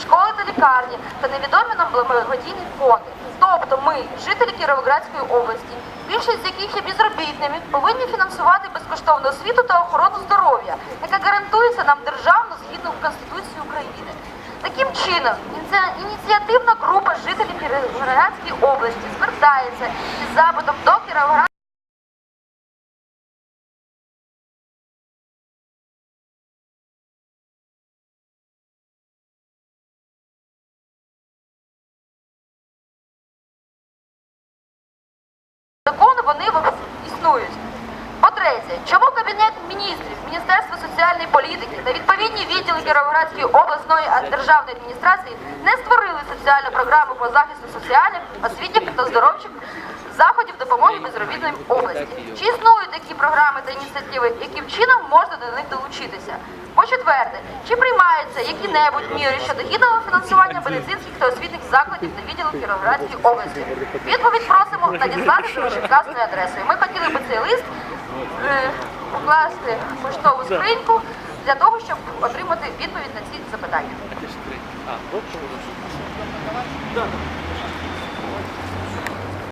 школи та лікарні та невідомі нам благодійні фонди. Тобто ми, жителі Кіровоградської області, більшість з яких є безробітними, повинні фінансувати безкоштовну освіту та охорону здоров'я, яка гарантується нам державно згідно Конституції України. Таким чином, ініціативна група жителів Кіровоградської області звертається із запитом до Кіровоградської закону вони існують. По-третє, чому Кабінет міністрів, Міністерство соціальної політики та відповідні відділи Кіровоградської обласної державної адміністрації не створили соціальну програму по захисту соціальних, освітніх та здоровчих заходів допомоги безробітним області? Чи існують такі програми та ініціативи, яким чином можна до них долучитися? По-четверте, чи приймаються які-небудь міри щодо гідного фінансування медицинських та освітніх закладів та відділів Кіровоградської області? Відповідь просимо надіслати за вищевказаною адресою. Ми хотіли би цей лист е, покласти в поштову скриньку для того, щоб отримати відповідь на ці запитання.